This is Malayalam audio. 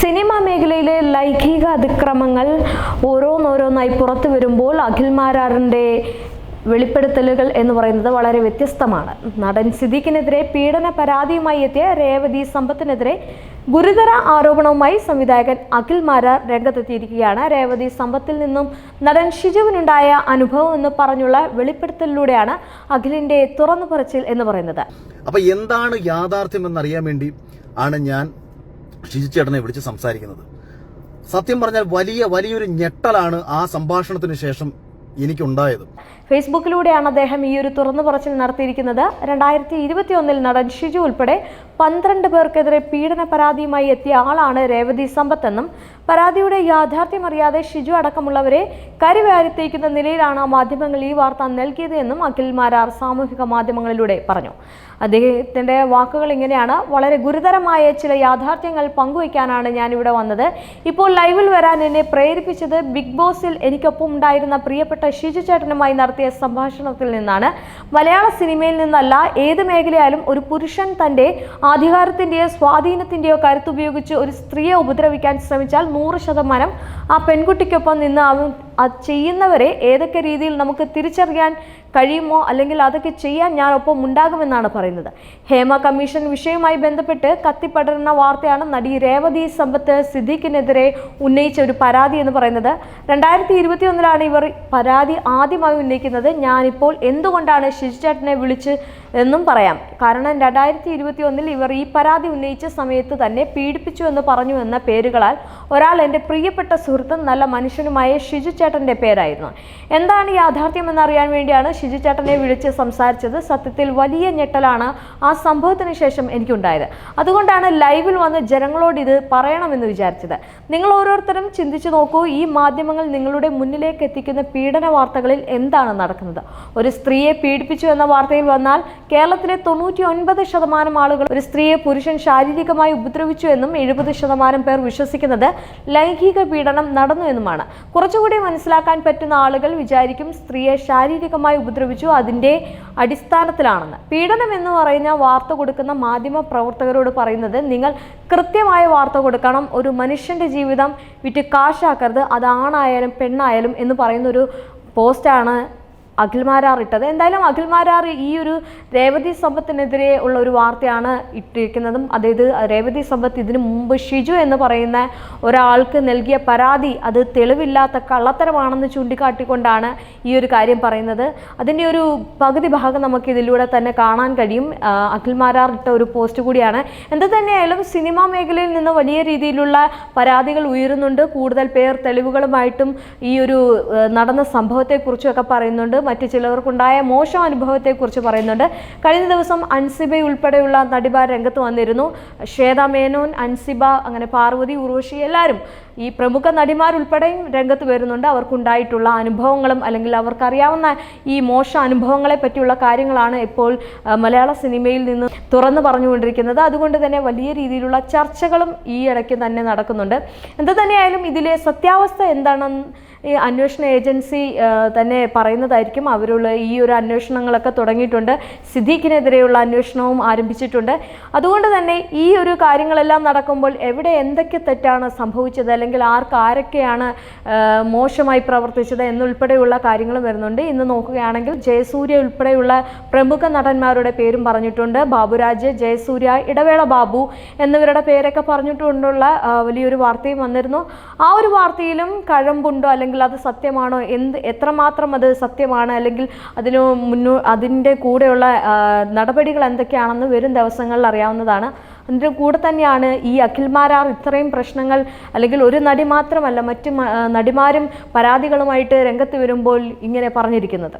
സിനിമാ മേഖലയിലെ ലൈംഗിക അതിക്രമങ്ങൾ ഓരോന്നോരോന്നായി പുറത്തു വരുമ്പോൾ അഖിൽ മാരാറിന്റെ വെളിപ്പെടുത്തലുകൾ എന്ന് പറയുന്നത് വളരെ വ്യത്യസ്തമാണ്. നടൻ സിദ്ദീഖിനെതിരെ പീഡന പരാതിയുമായി എത്തിയ രേവതി സമ്പത്തിനെതിരെ ഗുരുതര ആരോപണവുമായി സംവിധായകൻ അഖിൽ മാരാർ രംഗത്തെത്തിയിരിക്കുകയാണ്. രേവതി സമ്പത്തിൽ നിന്നും നടൻ ഷിജുവിനുണ്ടായ അനുഭവം എന്ന് പറഞ്ഞുള്ള വെളിപ്പെടുത്തലിലൂടെയാണ് അഖിലിന്റെ തുറന്നു പറച്ചിൽ എന്ന് പറയുന്നത്. അപ്പൊ എന്താണ് യാഥാർത്ഥ്യം എന്നറിയാൻ വേണ്ടി ആണ് ഞാൻ ഷിജു ചേട്ടനെ വിളിച്ച് സംസാരിക്കുന്നത്. സത്യം പറഞ്ഞാൽ വലിയ വലിയൊരു ഞെട്ടലാണ് ആ സംഭാഷണത്തിന് ശേഷം എനിക്കുണ്ടായത്. ഫേസ്ബുക്കിലൂടെയാണ് അദ്ദേഹം ഈ ഒരു തുറന്നു പറച്ചിൽ നടത്തിയിരിക്കുന്നത്. രണ്ടായിരത്തി ഇരുപത്തി ഒന്നിൽ നടൻ ഷിജു ഉൾപ്പെടെ പന്ത്രണ്ട് പേർക്കെതിരെ പീഡന പരാതിയുമായി എത്തിയ ആളാണ് രേവതി സമ്പത്തെന്നും പരാതിയുടെ യാഥാർത്ഥ്യമറിയാതെ ഷിജു അടക്കമുള്ളവരെ കരിവാരിത്തേക്കുന്ന നിലയിലാണ് മാധ്യമങ്ങൾ ഈ വാർത്ത നൽകിയതെന്നും അഖിൽ മാരാർ സാമൂഹിക മാധ്യമങ്ങളിലൂടെ പറഞ്ഞു. അദ്ദേഹത്തിന്റെ വാക്കുകൾ ഇങ്ങനെയാണ്. വളരെ ഗുരുതരമായ ചില യാഥാർത്ഥ്യങ്ങൾ പങ്കുവയ്ക്കാനാണ് ഞാനിവിടെ വന്നത്. ഇപ്പോൾ ലൈവിൽ വരാൻ എന്നെ പ്രേരിപ്പിച്ചത് ബിഗ് ബോസിൽ എനിക്കൊപ്പം ഉണ്ടായിരുന്ന പ്രിയപ്പെട്ട ഷിജു ചേട്ടനുമായി നടത്തിയ സംഭാഷണത്തിൽ നിന്നാണ്. മലയാള സിനിമയിൽ നിന്നല്ല ഏത് മേഖലയായാലും ഒരു പുരുഷൻ തന്റെ അധികാരത്തിന്റെയോ സ്വാധീനത്തിന്റെയോ കരുത്തുപയോഗിച്ച് ഒരു സ്ത്രീയെ ഉപദ്രവിക്കാൻ ശ്രമിച്ചാൽ നൂറ് ശതമാനം ആ പെൺകുട്ടിക്കൊപ്പം നിന്ന് അവൻ അത് ചെയ്യുന്നവരെ ഏതൊക്കെ രീതിയിൽ നമുക്ക് തിരിച്ചറിയാൻ കഴിയുമോ അല്ലെങ്കിൽ അതൊക്കെ ചെയ്യാൻ ഞാൻ ഒപ്പം ഉണ്ടാകുമെന്നാണ് പറയുന്നത്. ഹേമ കമ്മീഷൻ വിഷയവുമായി ബന്ധപ്പെട്ട് കത്തിപ്പടരുന്ന വാർത്തയാണ് നടി രേവതി സമ്പത്ത് സിദ്ദീഖിനെതിരെ ഉന്നയിച്ച ഒരു പരാതി എന്ന് പറയുന്നത്. രണ്ടായിരത്തി ഇരുപത്തി ഒന്നിലാണ് ഇവർ പരാതി ആദ്യമായി ഉന്നയിക്കുന്നത്. ഞാനിപ്പോൾ എന്തുകൊണ്ടാണ് ഷിജിചേട്ടനെ വിളിച്ച് എന്നും പറയാം. കാരണം രണ്ടായിരത്തി ഇരുപത്തി ഒന്നിൽ ഇവർ ഈ പരാതി ഉന്നയിച്ച സമയത്ത് തന്നെ പീഡിപ്പിച്ചു എന്ന് പറഞ്ഞു എന്ന പേരുകളാൽ ഒരാൾ എന്റെ പ്രിയപ്പെട്ട സുഹൃത്തും നല്ല മനുഷ്യനുമായ ഷിജു ചേട്ടന്റെ പേരായിരുന്നു. എന്താണ് യാഥാർത്ഥ്യം എന്നറിയാൻ വേണ്ടിയാണ് ഷിജു ചേട്ടനെ വിളിച്ച് സംസാരിച്ചത്. സത്യത്തിൽ വലിയ ഞെട്ടലാണ് ആ സംഭവത്തിന് ശേഷം എനിക്കുണ്ടായത്. അതുകൊണ്ടാണ് ലൈവിൽ വന്ന് ജനങ്ങളോട് ഇത് പറയണമെന്ന് വിചാരിച്ചത്. നിങ്ങൾ ഓരോരുത്തരും ചിന്തിച്ചു നോക്കൂ ഈ മാധ്യമങ്ങൾ നിങ്ങളുടെ മുന്നിലേക്ക് എത്തിക്കുന്ന പീഡന വാർത്തകളിൽ എന്താണ് നടക്കുന്നത്? ഒരു സ്ത്രീയെ പീഡിപ്പിച്ചു എന്ന വാർത്തയിൽ വന്നാൽ കേരളത്തിലെ തൊണ്ണൂറ്റി ഒൻപത് ശതമാനം ആളുകൾ ഒരു സ്ത്രീയെ പുരുഷൻ ശാരീരികമായി ഉപദ്രവിച്ചു എന്നും എഴുപത് ശതമാനം പേർ വിശ്വസിക്കുന്നത് ലൈംഗിക പീഡനം നടന്നു എന്നുമാണ്. കുറച്ചുകൂടി മനസ്സിലാക്കാൻ പറ്റുന്ന ആളുകൾ വിചാരിക്കും സ്ത്രീയെ ശാരീരികമായി ഉപദ്രവിച്ചു അതിന്റെ അടിസ്ഥാനത്തിലാണെന്ന്. പീഡനം എന്ന് പറയുന്ന വാർത്ത കൊടുക്കുന്ന മാധ്യമ പ്രവർത്തകരോട് പറയുന്നത് നിങ്ങൾ കൃത്യമായ വാർത്ത കൊടുക്കണം ഒരു മനുഷ്യന്റെ ജീവിതം വിറ്റ് കാശാക്കരുത് അത് ആണായാലും പെണ്ണായാലും എന്ന് പറയുന്ന ഒരു പോസ്റ്റാണ് അഖിൽമാരാർ ഇട്ടത്. എന്തായാലും അഖിൽമാരാർ ഈ ഒരു രേവതി സമ്പത്തിനെതിരെ ഉള്ള ഒരു വാർത്തയാണ് ഇട്ടിരിക്കുന്നതും. അതായത് രേവതി സമ്പത്ത് ഇതിനു മുമ്പ് ഷിജു എന്ന് പറയുന്ന ഒരാൾക്ക് നൽകിയ പരാതി അത് തെളിവില്ലാത്ത കള്ളത്തരമാണെന്ന് ചൂണ്ടിക്കാട്ടിക്കൊണ്ടാണ് ഈ ഒരു കാര്യം പറയുന്നത്. അതിന്റെ ഒരു പകുതി ഭാഗം നമുക്ക് ഇതിലൂടെ തന്നെ കാണാൻ കഴിയും. അഖിൽമാരാർ ഇട്ട ഒരു പോസ്റ്റ് കൂടിയാണ്. എന്ത് തന്നെയായാലും സിനിമാ മേഖലയിൽ നിന്ന് വലിയ രീതിയിലുള്ള പരാതികൾ ഉയരുന്നുണ്ട്. കൂടുതൽ പേർ തെളിവുകളുമായിട്ടും ഈ ഒരു നടന്ന നടന്ന സംഭവത്തെക്കുറിച്ചൊക്കെ പറയുന്നുണ്ട്. മറ്റു ചിലവർക്കുണ്ടായ മോശം അനുഭവത്തെക്കുറിച്ച് പറയുന്നുണ്ട്. കഴിഞ്ഞ ദിവസം അൻസിബ ഉൾപ്പെടെയുള്ള നടിമാർ രംഗത്ത് വന്നിരുന്നു. ശ്വേത മേനോൻ അൻസിബ അങ്ങനെ പാർവതി ഉർവശി എല്ലാവരും ഈ പ്രമുഖ നടിമാരുൾപ്പെടെയും രംഗത്ത് വരുന്നുണ്ട്. അവർക്കുണ്ടായിട്ടുള്ള അനുഭവങ്ങളും അല്ലെങ്കിൽ അവർക്കറിയാവുന്ന ഈ മോശ അനുഭവങ്ങളെ പറ്റിയുള്ള കാര്യങ്ങളാണ് ഇപ്പോൾ മലയാള സിനിമയിൽ നിന്ന് തുറന്നു പറഞ്ഞുകൊണ്ടിരിക്കുന്നത്. അതുകൊണ്ട് തന്നെ വലിയ രീതിയിലുള്ള ചർച്ചകളും ഈ ഇടയ്ക്ക് തന്നെ നടക്കുന്നുണ്ട്. എന്ത് തന്നെയായാലും ഇതിലെ സത്യാവസ്ഥ എന്താണെന്ന് ഈ അന്വേഷണ ഏജൻസി തന്നെ പറയുന്നതായിരിക്കും. അവരുള്ള ഈ ഒരു അന്വേഷണങ്ങളൊക്കെ തുടങ്ങിയിട്ടുണ്ട്. സിദ്ദീഖിനെതിരെയുള്ള അന്വേഷണവും ആരംഭിച്ചിട്ടുണ്ട്. അതുകൊണ്ട് തന്നെ ഈ ഒരു കാര്യങ്ങളെല്ലാം നടക്കുമ്പോൾ എവിടെ എന്തൊക്കെ തെറ്റാണ് സംഭവിച്ചത്? ആർക്ക് ആരൊക്കെയാണ് മോശമായി പ്രവർത്തിച്ചത് എന്നുൾപ്പെടെയുള്ള കാര്യങ്ങളും വരുന്നുണ്ട്. ഇന്ന് നോക്കുകയാണെങ്കിൽ ജയസൂര്യ ഉൾപ്പെടെയുള്ള പ്രമുഖ നടന്മാരുടെ പേരും പറഞ്ഞിട്ടുണ്ട്. ബാബുരാജ് ജയസൂര്യ ഇടവേള ബാബു എന്നിവരുടെ പേരൊക്കെ പറഞ്ഞിട്ടുകൊണ്ടുള്ള വലിയൊരു വാർത്തയും വന്നിരുന്നു. ആ ഒരു വാർത്തയിലും കഴമ്പുണ്ടോ അല്ലെങ്കിൽ അത് സത്യമാണോ? എന്ത് എത്രമാത്രം അത് സത്യമാണ്? അല്ലെങ്കിൽ അതിന് മുന്നോ അതിന്റെ കൂടെയുള്ള നടപടികൾ എന്തൊക്കെയാണെന്ന് വരും ദിവസങ്ങളിൽ അറിയാവുന്നതാണ്. അതിന്റെ കൂടെ തന്നെയാണ് ഈ അഖിൽമാരാർ ഇത്രയും പ്രശ്നങ്ങൾ അല്ലെങ്കിൽ ഒരു നടി മാത്രമല്ല മറ്റു നടിമാരും പരാതികളുമായിട്ട് രംഗത്ത് വരുമ്പോൾ ഇങ്ങനെ പറഞ്ഞിരിക്കുന്നത്.